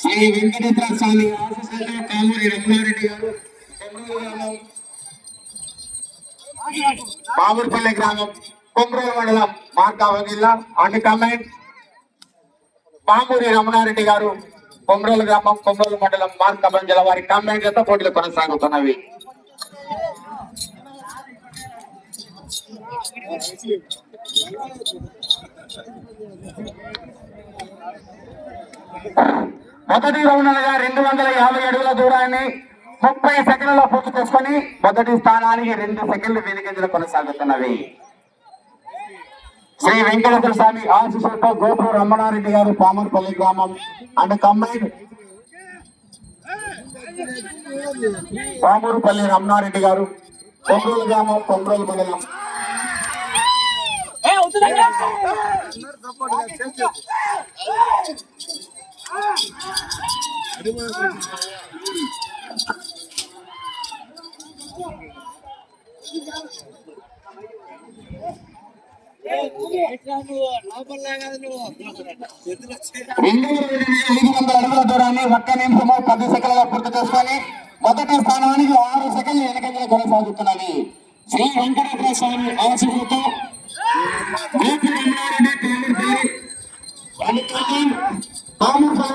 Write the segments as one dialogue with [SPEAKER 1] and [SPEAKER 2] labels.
[SPEAKER 1] శ్రీ వెంకటేశ్వర స్వామి ఆశీస్సులతో కామూరి రమణారెడ్డి గారు బాబుర్పల్లి గ్రామం మామూరుపల్లి మండలం మార్కావ జిల్లా అండ్ కమాండ్ పామూరి రమణారెడ్డి గారు కొమ్రోలు గ్రామం కొమ్రోలు మండలం మార్కావ జిల్లా వారి కమాండ్ జత పోటీలు కొనసాగుతున్నవి. మొదటి రౌండ్గా రెండు వందల యాభై అడుగుల దూరాన్ని ముప్పై సెకండ్లలో పూర్తి చేసుకొని మొదటి స్థానానికి రెండు సెకండ్లు వెనుకంజలు కొనసాగుతున్నవి. శ్రీ వెంకటేశ్వర స్వామి ఆశీస్సులతో గోపు రమణారెడ్డి గారు పామర్పల్లి గ్రామం అండ్ కంబైన్ పామూరుపల్లి రమణారెడ్డి గారు కొమ్రోలు గ్రామం కొమ్రోలు మండలం. రెండు ఐదు వందల అడుగుల దూరాన్ని ఒక్క నిమిషము పది సెకండ్లలో పూర్తి చేసుకొని మొదటి స్థానానికి ఆరు సెకండ్లు వెనకంజలు కొనసాగుతున్నది. శ్రీ వెంకటేశ్వర స్వామి ఆశీస్సులతో గోపి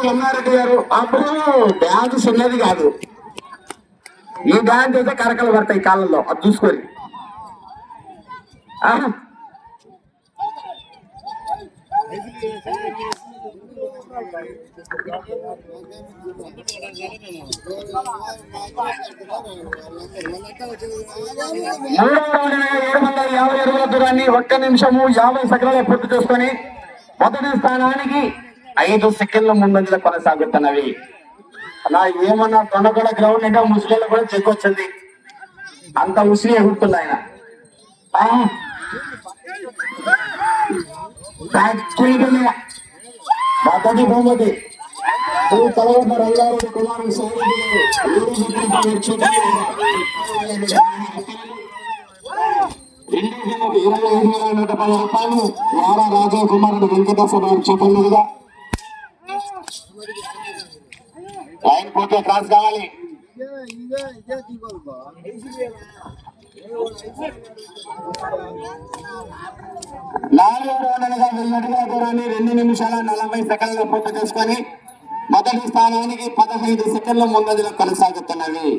[SPEAKER 1] రమణారెడ్డి గారు అప్పుడు బ్యాగ్ చిన్నది కాదు ఈ బ్యాగ్ అయితే కరకలు పడతాయి కాళ్ళల్లో అది చూసుకొని ఆహా. మూడవ రౌండ్ ఏడు వందల యాభై అడుగుల దూరాన్ని ఒక్క నిమిషము యాభై సెకండ్లలో పూర్తి చేసుకొని మొదటి స్థానానికి ఐదు సెకండ్ల ముందంజలు కొనసాగుతున్నవి. అలా ఏమన్నా తొండగడ గ్రౌండ్ అంటే ముస్లింలు కూడా చెక్కొచ్చింది. అంత ఉసిరి ఎగురుతుంది ఆయన. ఆ. ఫ్యాక్టరీలోనే మొదటి బహుమతి శ్రీ రంగారెడ్డి కుమారుడు ఇరవై ఐదు వేల నూట పది రూపాయలు వారా రాజా కుమారుడు వెంకటేశ్వర గారు చెప్పనుగా పోతే క్రాస్ కావాలి. నాలుగు రౌండ్లుగా వెళ్ళినట్టుగా దూరాన్ని రెండు నిమిషాల నలభై సెకండ్లు పూర్తి చేసుకొని మొదటి స్థానానికి పదహైదు సెకండ్ల ముందదిలో కొనసాగుతున్నవి.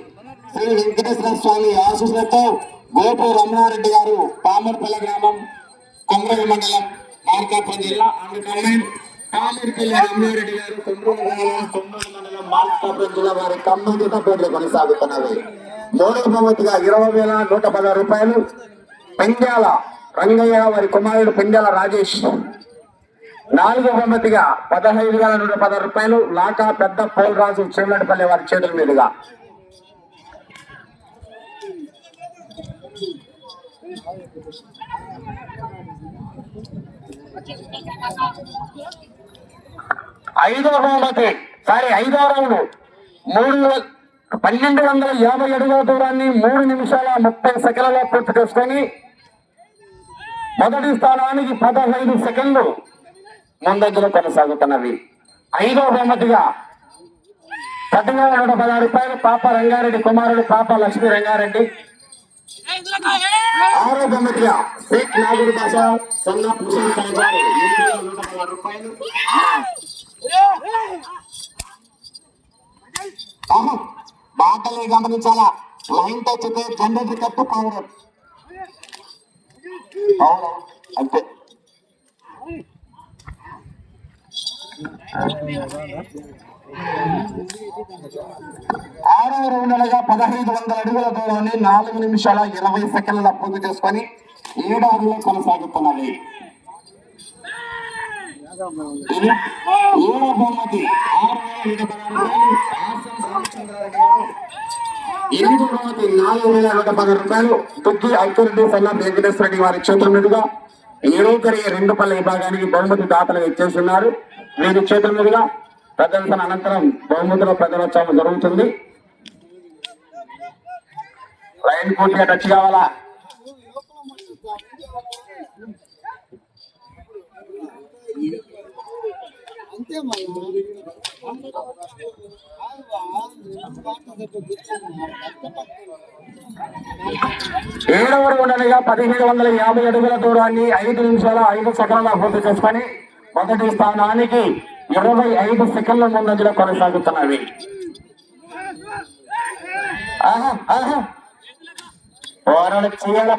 [SPEAKER 1] శ్రీ వెంకటేశ్వర స్వామి ఆశీస్సులతో గోపు రమణారెడ్డి గారు పామర్పల్లి గ్రామం కొమరూరు మండలం మార్కాపురం జిల్లా అండ్ కమెంట్ రమణారెడ్డి గారు కొమరూరు మండలం కొమరూరు మండలం మార్కాపురం జిల్లా వారి కంబంధిత పోటీలు కొనసాగుతున్నవి. మూడవ బహుమతిగా ఇరవై వేల నూట పదహారు రూపాయలు పెండ్యాల రంగయ్య వారి కుమారుడు పెండ్యాల రాజేష్. నాలుగో బహుమతిగా పదహైదు వేల నూట పదహారు రూపాయలు లాకా పెద్ద పోలరాజు చెల్లడిపల్లి వారి చేతుల మీదుగా. ఐదో బహుమతి సారీ ఐదో రౌండ్. మూడు పన్నెండు వందల యాభై అడుగుల దూరాన్ని మూడు నిమిషాల ముప్పై సెకండ్లలో పూర్తి చేసుకొని మొదటి స్థానానికి పదహైదు సెకండ్లు ముందంజలో కొనసాగుతున్నవి. ఐదో బహుమతిగా పద్నాలుగు నూట పదహారు రూపాయలు పాప రంగారెడ్డి కుమారుడు పాప లక్ష్మీ రంగారెడ్డి. ఆరో బహుమతిగా షేక్ నాగుడు ఖాన్ గారు నూట పదహారు రూపాయలు. ఆహా, బాటలే గమనించాలా? లైన్ టచ్ అయితే జనరేటర్ కట్టు పవర్ అవును? అంతే. ఆరో రౌండ్లుగా పదహైదు వందల అడుగుల దూరాన్ని నాలుగు నిమిషాల ఇరవై సెకండ్ల పూర్తి చేసుకొని ఏడో కొనసాగుతున్నది. ఇది ఏడో బహుమతి. ఆరు వేల ఎనిమిది పదహారు నాలుగు వేల నూట రూపాయలు తుక్కి ఐక్యరెడ్డి సన్నా వెంకటేశ్వర రెడ్డి వారి చేతుల మీదుగా రెండు పల్లె విభాగానికి బహుమతి దాతలు ఇచ్చేస్తున్నారు వీరి చేతుల మీదుగా ప్రదర్శన అనంతరం బహుమతుల ప్రజలోత్సవం జరుగుతుంది. లైన్ పూర్తిగా టచ్ కావాలా? ఏడవ ఉండగా పదిహేడు వందల యాభై అడుగుల దూరాన్ని ఐదు నిమిషాల ఐదు సెకండ్ల పూర్తి చేసుకొని మొదటి స్థానానికి ఇరవై ఐదు సెకండ్ల ముందంజలో కొనసాగుతున్నవి. పోరాడు చేయాల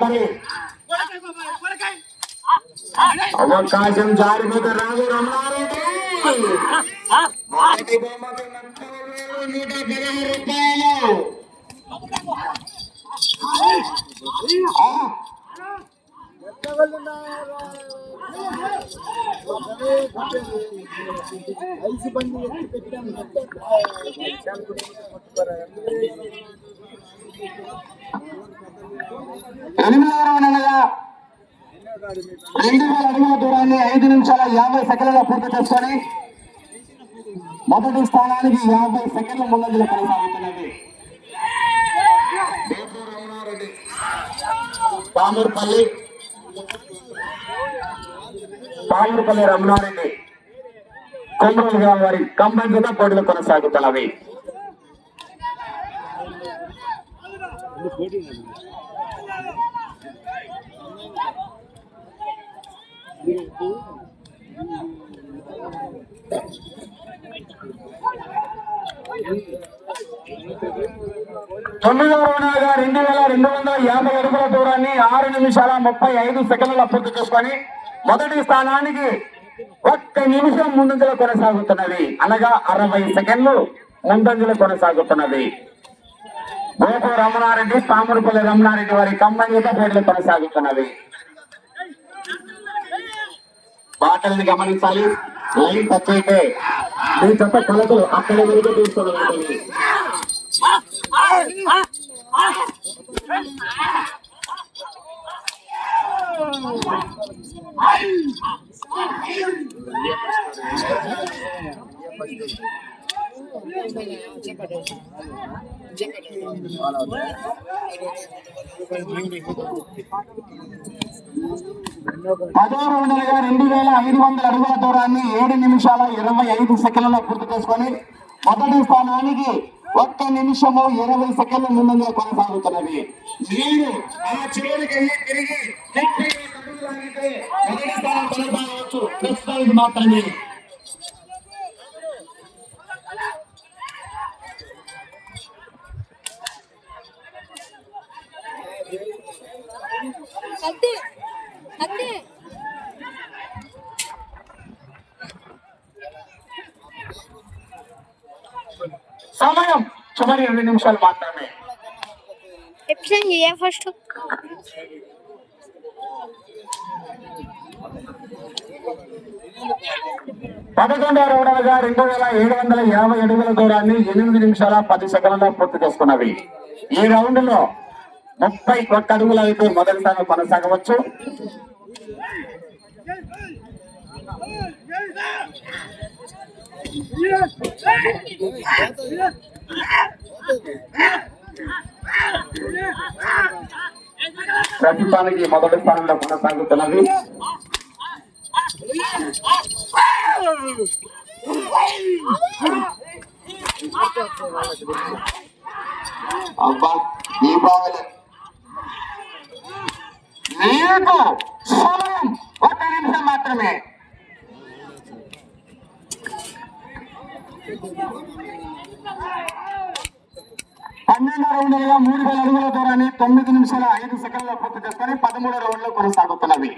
[SPEAKER 1] అవకాశం జారిపోతే రాజు రమణారెడ్డి.
[SPEAKER 2] ఐదు బండి ఎత్తి పెట్టాము
[SPEAKER 1] ఎనిమిదవ రెండు వేల అడుగుల దూరాన్ని ఐదు నిమిషాల యాభై సెకండ్ల పూర్తి చేసుకొని మొదటి స్థానానికి యాభై సెకండ్ల ముందంజలు కొనసాగుతున్నది. పామూరుపల్లి పామూరుపల్లి రమణారెడ్డి కొమరలు గ్రామ వారి కంబైన్ కింద పోటీలు కొనసాగుతున్నవి. తొమ్మిదవ రౌండ్గా రెండు వేల రెండు వందల యాభై అడుగుల దూరాన్ని ఆరు నిమిషాల ముప్పై ఐదు సెకండ్ల పూర్తి చేసుకొని మొదటి స్థానానికి ఒక్క నిమిషం ముందంజలు కొనసాగుతున్నది. అనగా అరవై సెకండ్లు ముందంజలు కొనసాగుతున్నది. గోపు రమణారెడ్డి పామురుపల్లి రమణారెడ్డి వారి కంబైన్తో పేర్లు కొనసాగుతున్నది బాటల్ని గమనించాలి లైన్ టచ్ అయితే మీ చెత్త కలకలు అక్కడ వరకు తీసుకోవాలి పదహారు వందలుగా రెండు వేల ఐదు వందల అడుగుల దూరాన్ని ఏడు నిమిషాల ఇరవై ఐదు సెకండ్లలో పూర్తి చేసుకొని మొదటి స్థానానికి ఒక్క నిమిషము ఇరవై సెకండ్ల ముందంగా కొనసాగుతున్నది. మీరు ఆ చివరికి వెళ్ళి తిరిగి మొదటి స్థానం కొనసాగవచ్చు. మాత్రమే.
[SPEAKER 3] అంతే
[SPEAKER 1] సమయం చివరి రెండు నిమిషాలు మాత్రమే.
[SPEAKER 3] ఎప్షన్ చేయ ఫస్ట్?
[SPEAKER 1] పదకొండవ రౌండ్లుగా రెండు వేల ఏడు వందల యాభై అడుగుల దూరాన్ని ఎనిమిది నిమిషాల పది సెకండ్లలో పూర్తి చేసుకున్నవి. ఈ రౌండ్లో ముప్పై ఒక్క అడుగులు అయితే మొదటి స్థానం కొనసాగవచ్చు. ప్రస్తుతానికి మొదటి స్థానంలో కొనసాగుతున్నది అబ్బా దీపావళి నీకు సమయం ఒక నిమిషం మాత్రమే Thank you. పన్నెండు రౌండ్లుగా మూడు వేల అడుగుల దూరాన్ని తొమ్మిది నిమిషాల ఐదు సెకండ్ల పూర్తి చేసుకొని పదమూడు రౌండ్లు కొనసాగుతున్నవి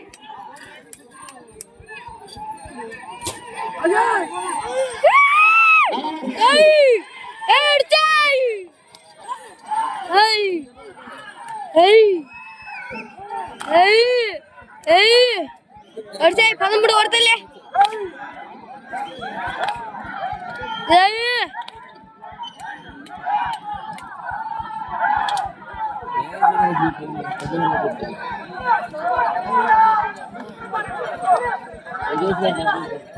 [SPEAKER 3] ఏయ్ ఏడ్చాయ్ ఏయ్ ఏయ్ ఏయ్ ఏయ్ ఏడ్చాయ్ పదమూడు కొడతలే Thank you.